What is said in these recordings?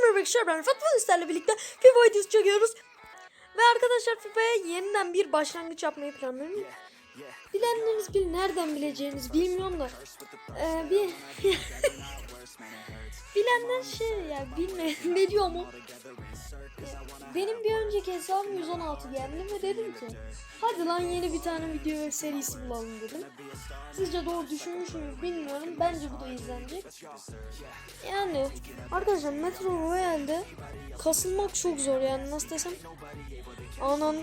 merhaba arkadaşlar ben sizlerle birlikte FIFA videosu çekiyoruz. Ve arkadaşlar FIFA'ya yeniden bir başlangıç yapmayı planlıyorum. Bilenleriniz bil nereden bileceğiniz bilmiyorum da. Ee, bir Bilenler şey ya bilme biliyor mu? Benim bir önceki hesabım 116 geldi ve dedim ki hadi lan yeni bir tane video serisi bulalım dedim. Sizce doğru düşünmüş müyüm bilmiyorum. Bence bu da izlenecek. Yani arkadaşlar Metro Royale'de kasılmak çok zor yani nasıl desem. Anan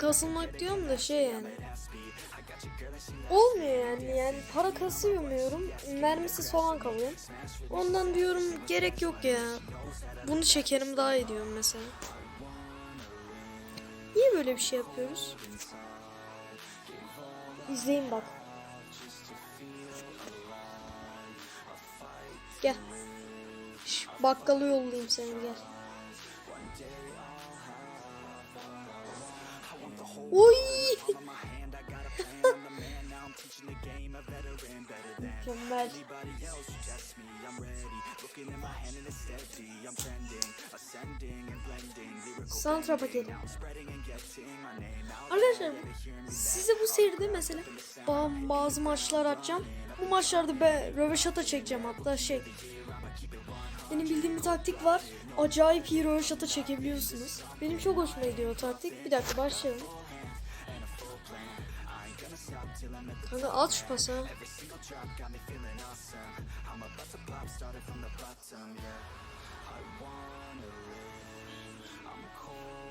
kasılmak diyorum da şey yani. Olmuyor yani yani para kasıyorum mermisiz falan kalıyor. Ondan diyorum gerek yok ya. Bunu çekerim daha iyi diyorum mesela. Niye böyle bir şey yapıyoruz? İzleyin bak. Gel. Şş, bakkalı yollayayım seni gel. Oy! Mükemmel. Santra paketi. Arkadaşlar size bu seride mesela ba- bazı maçlar atacağım. Bu maçlarda ben röveşata çekeceğim hatta şey. Benim bildiğim bir taktik var. Acayip iyi röveşata çekebiliyorsunuz. Benim çok hoşuma gidiyor o taktik. Bir dakika başlayalım. Kanka at şu pası.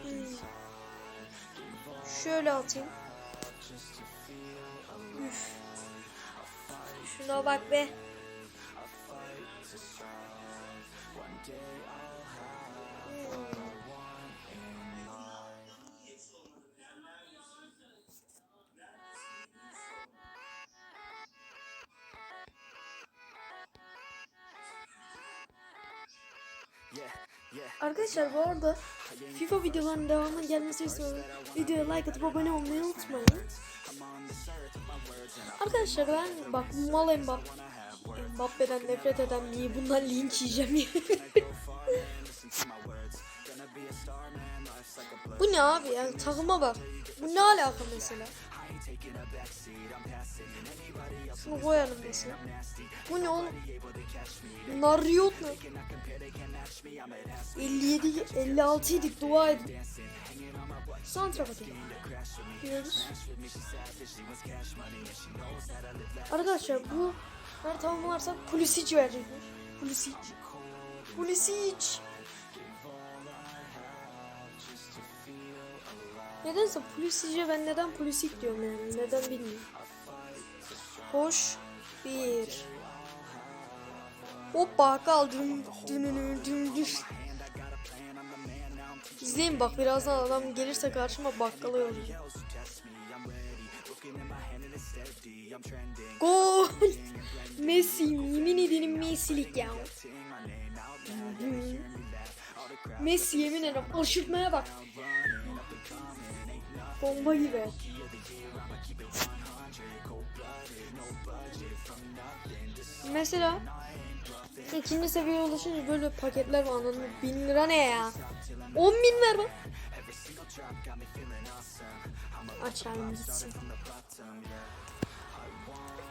Hmm. Şöyle atayım. Üf. Şuna bak be. Arkadaşlar bu arada FIFA videolarının devamı gelmesi istiyorum. Videoya like atıp abone olmayı unutmayın. Arkadaşlar ben bak mal Mbappe, Mbappe'den nefret eden niye bundan linç yiyeceğim Bu ne abi ya takıma bak. Bu ne alaka mesela? Şunu koyalım mesela. Bu ne oğlum? Nariot ne? 57 56 idik dua edin. Santra bakayım. Diyoruz. Arkadaşlar bu her tamamlarsak Pulisic verecekler. Pulisic. Pulisic. Nedense Pulisic'e ben neden Pulisic diyorum yani neden bilmiyorum. Hoş bir. Hoppa kaldım. Dün dün. İzleyin bak birazdan adam gelirse karşıma bakkala yollayacağım. Gol! Messi yemin ederim Messi'lik ya. Messi yemin ederim aşırtmaya bak. Bomba gibi. Mesela ikinci seviyeye ulaşınca böyle paketler var anladın mı? Bin lira ne ya? 10 bin ver bak. Açalım gitsin.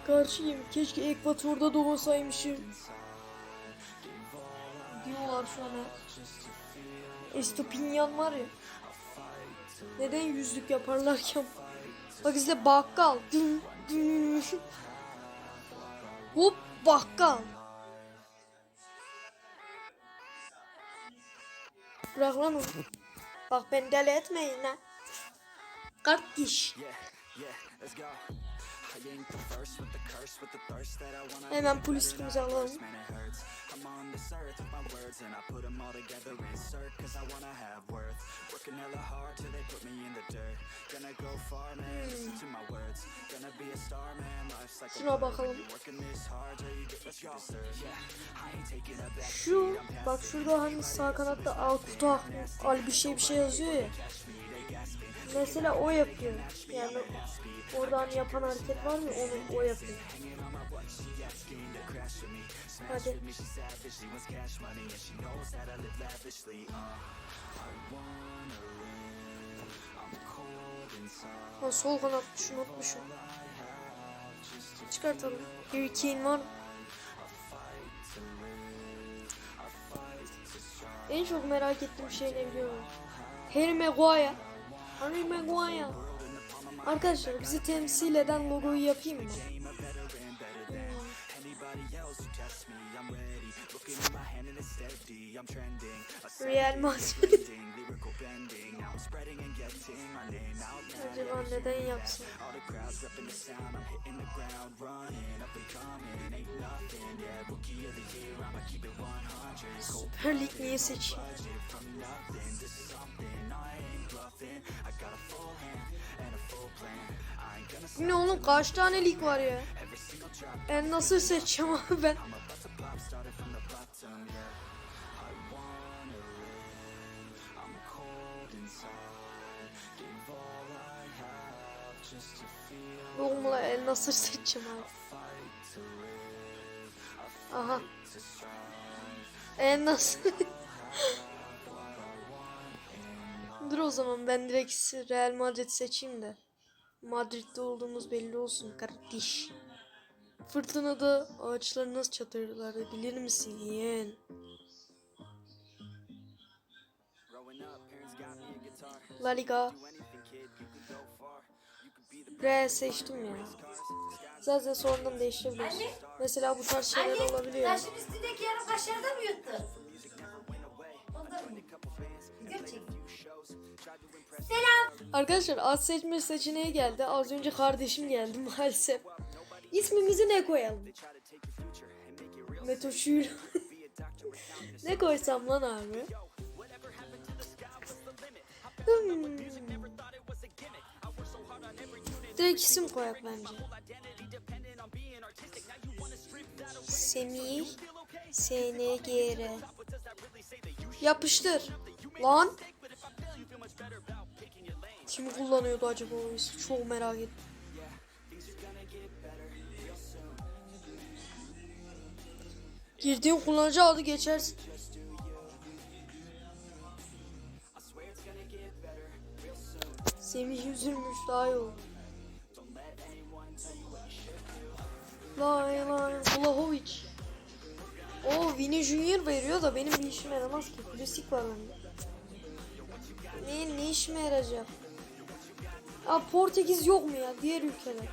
Karşıyım. Keşke Ekvator'da doğsaymışım. Diyorlar şu an. Estopinyan var ya. Neden yüzlük yaparlarken? Bak izle bakkal. Dün, dün. Hop bakkal. Bırak lan onu. Bak beni deli etmeyin lan. Kardeş. Hemen polisimizi alalım. Şuna bakalım. Şu bak şurada hani sağ kanatta al kutu al bir şey bir şey yazıyor ya. Mesela o yapıyor. Yani oradan yapan hareket var mı onu o yapıyor. Hadi. Ha, sol kanat şunu unutmuşum. Çıkartalım. Harry Kane var. En çok merak ettiğim şey ne biliyor musun? Harry Maguire. Harry Maguire. Arkadaşlar bizi temsil eden logoyu yapayım mı? Real Madrid. Acaba neden yapsın? Süper Lig niye seçeyim? Ne oğlum kaç tane lig var ya? Ben nasıl seçeceğim abi ben? Mu la el nasıl seçeceğim abi? Aha. El nasıl? Dur o zaman ben direkt Real Madrid seçeyim de. Madrid'de olduğumuz belli olsun kardeş. Fırtınada ağaçları nasıl çatırlardı bilir misin yeğen? La Liga. Real seçtim ya. Zaten sonradan değiştirebiliriz. Mesela bu tarz şeyler Anne, olabiliyor. taşın üstündeki yarım kaşarı da mı yuttun? Selam. Arkadaşlar az seçme seçeneği geldi. Az önce kardeşim geldi maalesef. İsmimizi ne koyalım? Metoşuyla. ne koysam lan abi? Hmm. Direkt isim koyak bence. Semih SNGR Yapıştır. Lan. Kim kullanıyordu acaba o ismi? Çok merak ettim. Girdiğin kullanıcı adı geçersin. Semih üzülmüş daha iyi oldu. Lay lay Vlahovic. O Vini Junior veriyor da benim bir işime yaramaz ki. Klasik var bende. Ne, ne işime yarayacak? Aa Portekiz yok mu ya? Diğer ülkeler.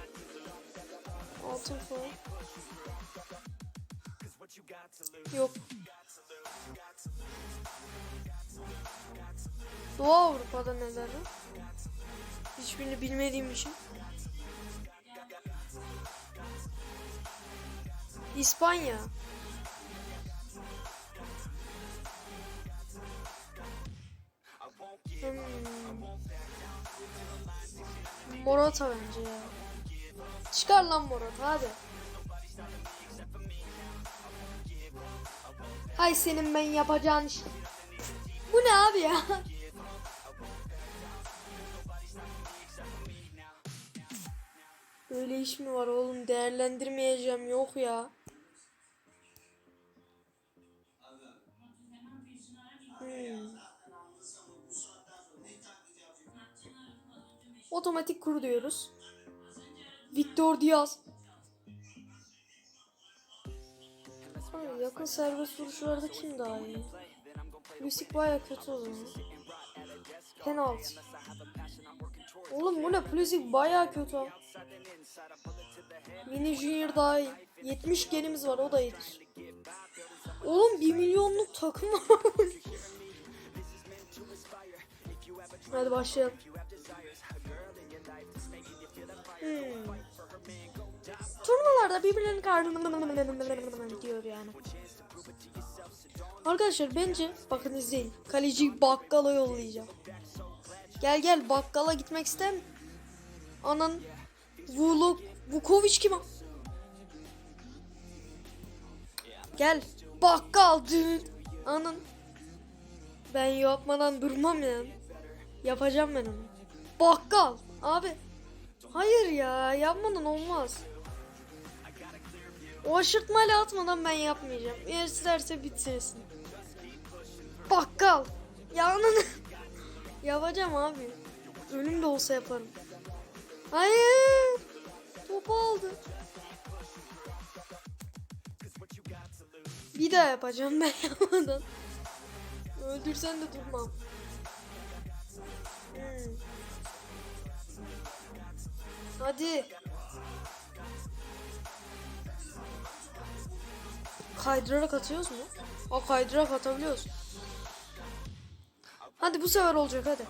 Altın falan. Yok. Doğu Avrupa'da neler var? Hiçbirini bilmediğim için. İspanya. Hmm. Morata bence ya. Çıkar lan Morata hadi. Hay senin ben yapacağın iş. Bu ne abi ya? Böyle iş mi var oğlum? Değerlendirmeyeceğim yok ya. Hmm. Otomatik kur diyoruz. Victor Diaz. Abi yakın serbest vuruşlarda kim daha iyi? Pulisic baya kötü o zaman. Penaltı. Oğlum bu ne? Pulisic baya kötü. Mini Junior daha iyi. 70 genimiz var o da iyidir. Oğlum 1 milyonluk takım var. Hadi başlayalım. Hmm. Turnuvalarda birbirlerinin karşılığında diyor yani. Arkadaşlar bence bakın izleyin. Kaleci bakkala yollayacağım. Gel gel bakkala gitmek ister? Anan Vuluk Vukovic kim? Gel bakkal düğün. Anan ben yapmadan durmam yani. Yapacağım ben onu. Bakkal abi. Hayır ya yapmadan olmaz. O aşırtmayla atmadan ben yapmayacağım. Eğer isterse bitirsin. Bakkal. Yanını. Yapacağım abi. Ölüm de olsa yaparım. Hayır. Topu aldı. Bir daha yapacağım ben yapmadan. Öldürsen de durmam. Hmm. Hadi. Kaydırarak atıyoruz mu? Aa kaydırarak atabiliyoruz. Hadi bu sefer olacak hadi.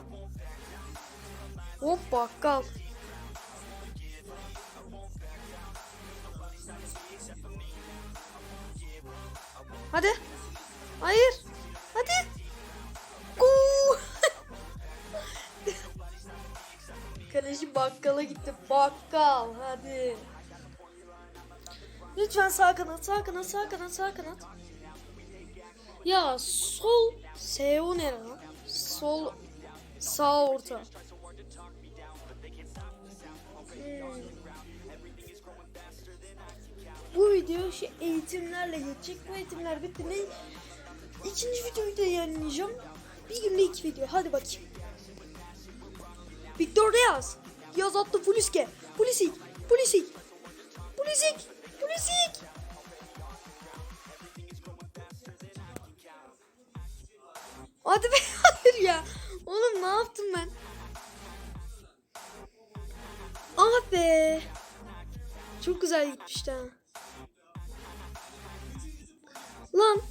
Hop bakkal. Hadi. Hayır. Hadi. Gol. Kaleci bakkala gitti. Bakkal. Hadi. Lütfen sağ kanat, sağ kanat, sağ kanat, sağ kanat. Ya sol SEO ne lan? Sol sağ orta. Hmm. Bu video şu eğitimlerle geçecek. Bu eğitimler bitti. Ne? İkinci videoyu da yayınlayacağım. Bir günde iki video. Hadi bakayım. Victor Diaz. Yaz attı Puliske. Pulisik. Pulisik. Pulisik. Pulisik. Hadi be hayır ya. Oğlum ne yaptım ben? Ah be. Çok güzel gitmişti ha. Lan.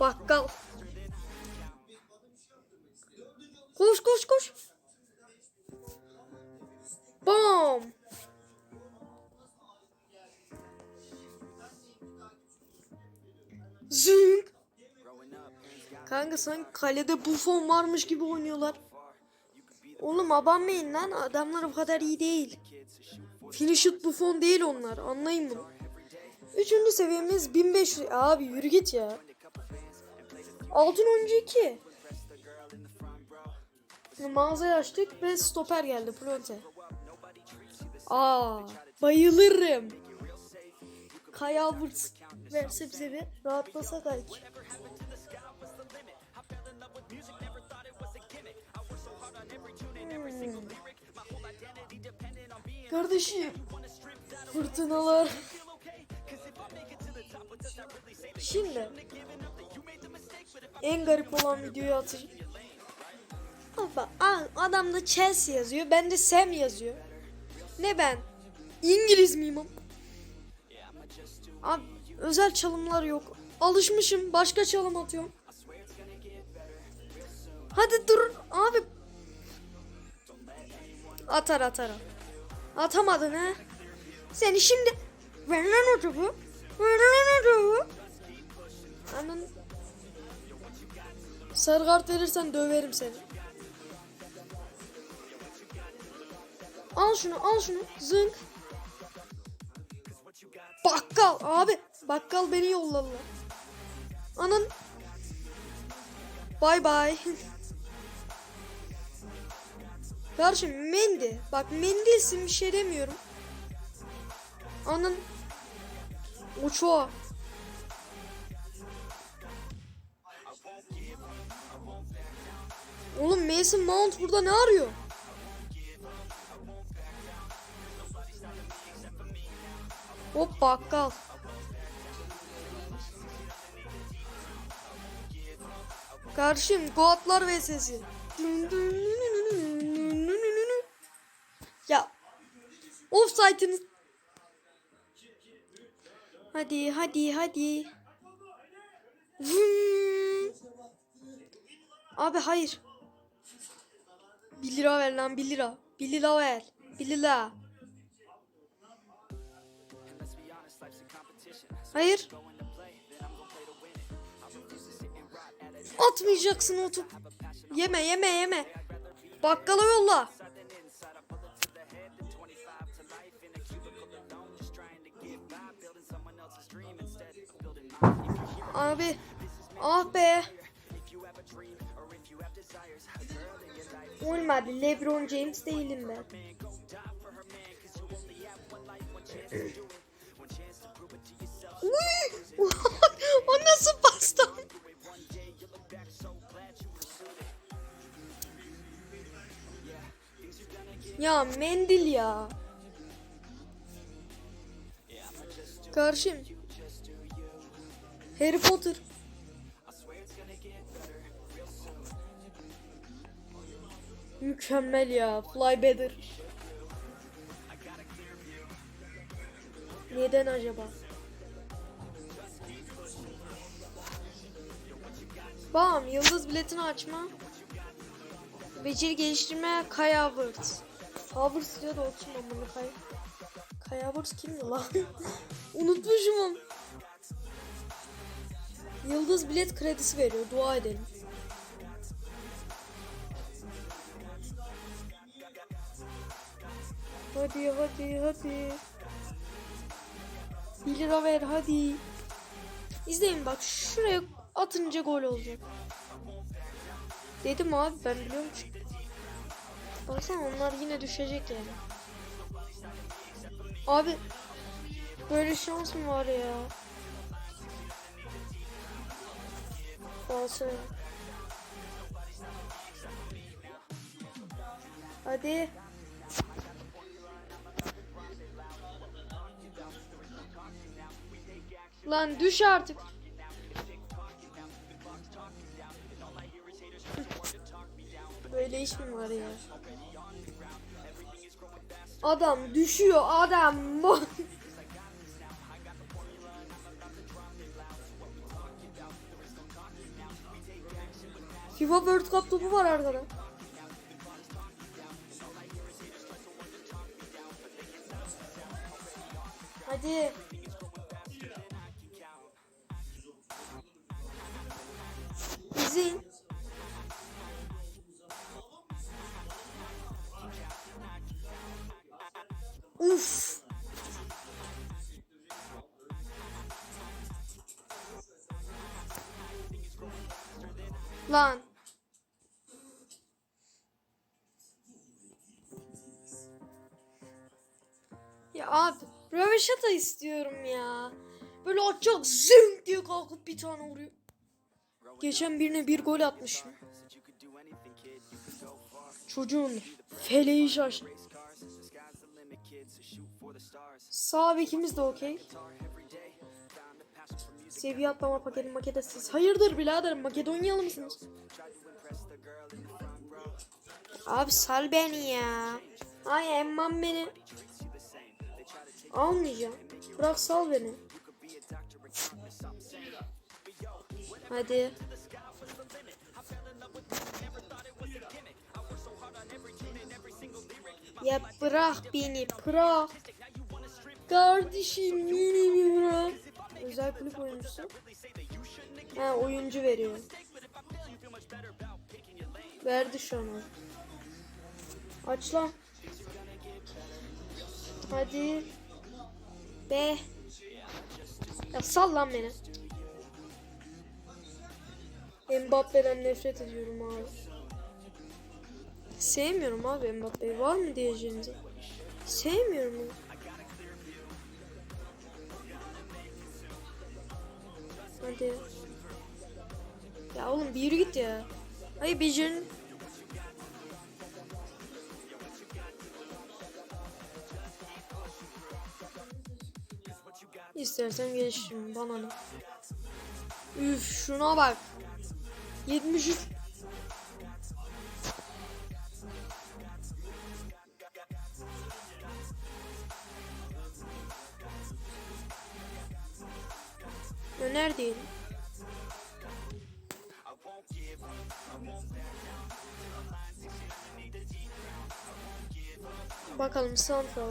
Bakkal. Koş koş koş. Bam. Zünk. Kanka sanki kalede Buffon varmış gibi oynuyorlar. Oğlum abanmayın lan adamlar bu kadar iyi değil. Finishit Buffon değil onlar anlayın bunu. Üçüncü seviyemiz 1500. Abi yürü git ya. Altın oyuncu 2. Mağazayı açtık ve stoper geldi Plonte. Aa, bayılırım. Kay Havertz verse bize bir rahatlasak belki. Hmm. Kardeşim. Fırtınalar. Şimdi en garip olan videoyu atacağım. Baba adamda Chelsea yazıyor. Bende Sam yazıyor. Ne ben? İngiliz miyim? Abi özel çalımlar yok. Alışmışım. Başka çalım atıyorum. Hadi dur abi. Atar atar. Atamadın ha. Seni şimdi ver lan topu. Ver lan topu. Anan. Sarı kart verirsen döverim seni. Al şunu al şunu. Zınk. Bakkal abi. Bakkal beni yolladılar. Anan. Bay bay. Kardeşim Mendy. Bak Mendy bir şey demiyorum. Anan. Uçuğa. Oğlum Mason Mount burada ne arıyor? Hop bakkal. Karşım Goatlar vs. Ya Offside'ınız Hadi hadi hadi. Abi hayır. 1 lira ver lan 1 lira. 1 lira ver. 1 lira. Hayır. Atmayacaksın o top. Yeme yeme yeme. Bakkala yolla. Abi. Ah be. Olmadı. LeBron James değilim ben. O nasıl pasta? Ya mendil ya. Karşım. Harry Potter. Mükemmel ya. Fly better. Neden acaba? Bam, yıldız biletini açma. Beceri geliştirme Kai Havertz. Havertz diyor da oturma bunu Kai. Kai Havertz kimdi lan? Unutmuşum. Yıldız bilet kredisi veriyor. Dua edelim. Hadi hadi hadi. 1 lira ver hadi. İzleyin bak şuraya atınca gol olacak. Dedim abi ben biliyorum çünkü. Baksana onlar yine düşecek yani. Abi böyle şans mı var ya? Baksana. Hadi. Lan düş artık. Böyle iş mi var ya? Adam düşüyor adam. FIFA World Cup topu var arkada. Hadi. Abi röveşata istiyorum ya. Böyle açacak zınk diye kalkıp bir tane vuruyor. Geçen birine bir gol atmışım. Çocuğun feleği şaş. Sağ bekimiz de okey. Seviye atlama paketi makete siz. Hayırdır birader Makedonyalı mısınız? Abi sal beni ya. Ay emmam beni. Almayacağım. Bırak sal beni. Hadi. Ya bırak beni bırak. Kardeşim mi bırak? Özel kulüp oyuncusu. Ha oyuncu veriyor. Verdi şu an. Aç lan. Hadi. Be. Ya sal lan beni. Mbappe'den nefret ediyorum abi. Sevmiyorum abi Mbappe'yi. Var mı diyeceğinize? Sevmiyorum onu. Hadi. Ya oğlum bir yürü git ya. Hayır becerin. İstersen geliştiririm bana ne. Üf şuna bak. 73 Öner değil. Bakalım Santra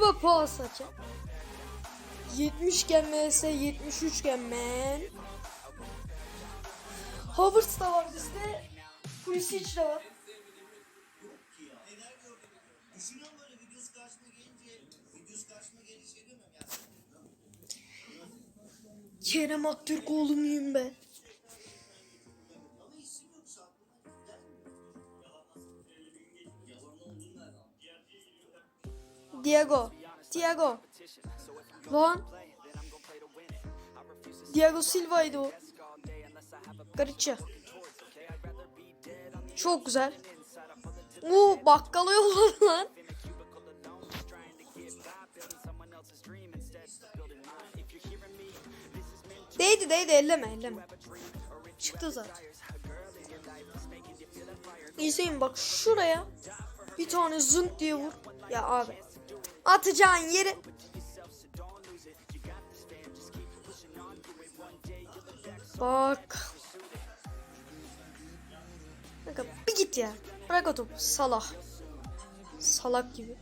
var. Liverpool saçı. 70 gen vs 73 gen men. Havertz da var bizde. Pulisic de var. Kerem Aktürkoğlu muyum ben? Diego. Diego. Lan. Diego Silva'ydı o. Garıcı. Çok güzel. Oo bakkala yolladı lan. Değdi değdi elleme elleme. Çıktı zaten. İzleyin bak şuraya bir tane zınt diye vur. Ya abi. Atacağın yeri. Bak. Kanka bir git ya. Bırak o topu. Salak. Salak gibi.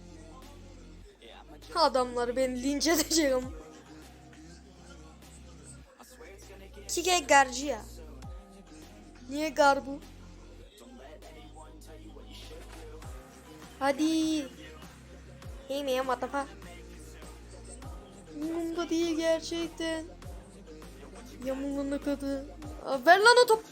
Adamlar beni linç edecek ama. Kike garcı ya. Niye gar bu? Hadi. Hey man what the fuck? Umurumda değil gerçekten. Yamulana kadar. Aa, ver lan o top.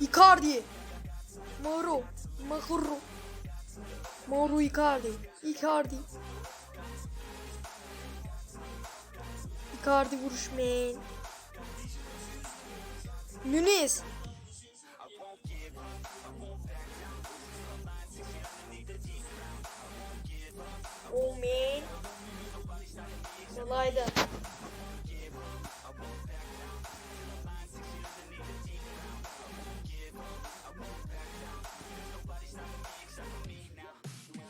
Icardi. Mauro. Mauro. Mauro Icardi. Icardi. Icardi vuruş man. Muniz. Oh man. Kolaydı.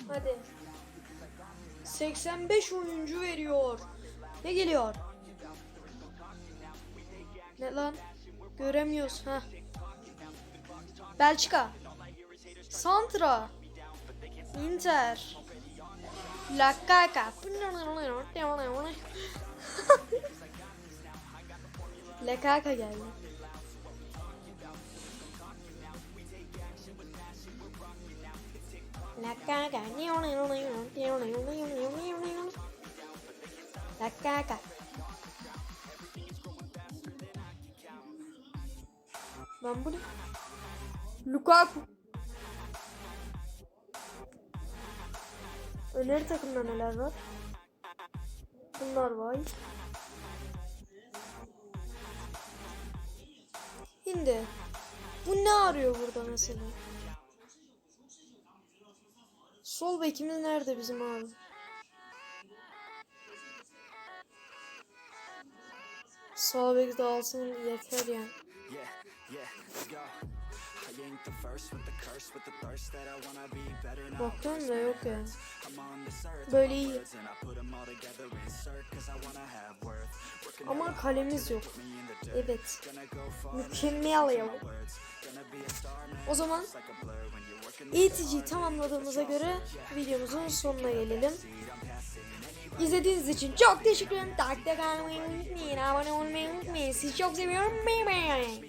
Hadi. 85 oyuncu veriyor. Ne geliyor? Ne lan? Göremiyoruz ha. Belçika. Santra. Inter. La Caca. La Caca geldi. La Caca. La Caca. Ben bunu Lukaku Öneri takımda neler var? Bunlar var. Şimdi bu ne arıyor burada mesela? Sol bekimiz nerede bizim abi? Sağ bek de alsın yeter yani. Yeah, yeah, let's go. I ain't the first with the curse, with the thirst that I wanna be better now. Bakıyorum da yok ya. Böyle iyi. Ama kalemiz yok. Evet. Mükemmel ya. O zaman ETG'yi tamamladığımıza göre videomuzun sonuna gelelim. İzlediğiniz için çok teşekkür ederim. Takipte kalmayı unutmayın. Abone olmayı unutmayın. Sizi çok seviyorum. Bye bye.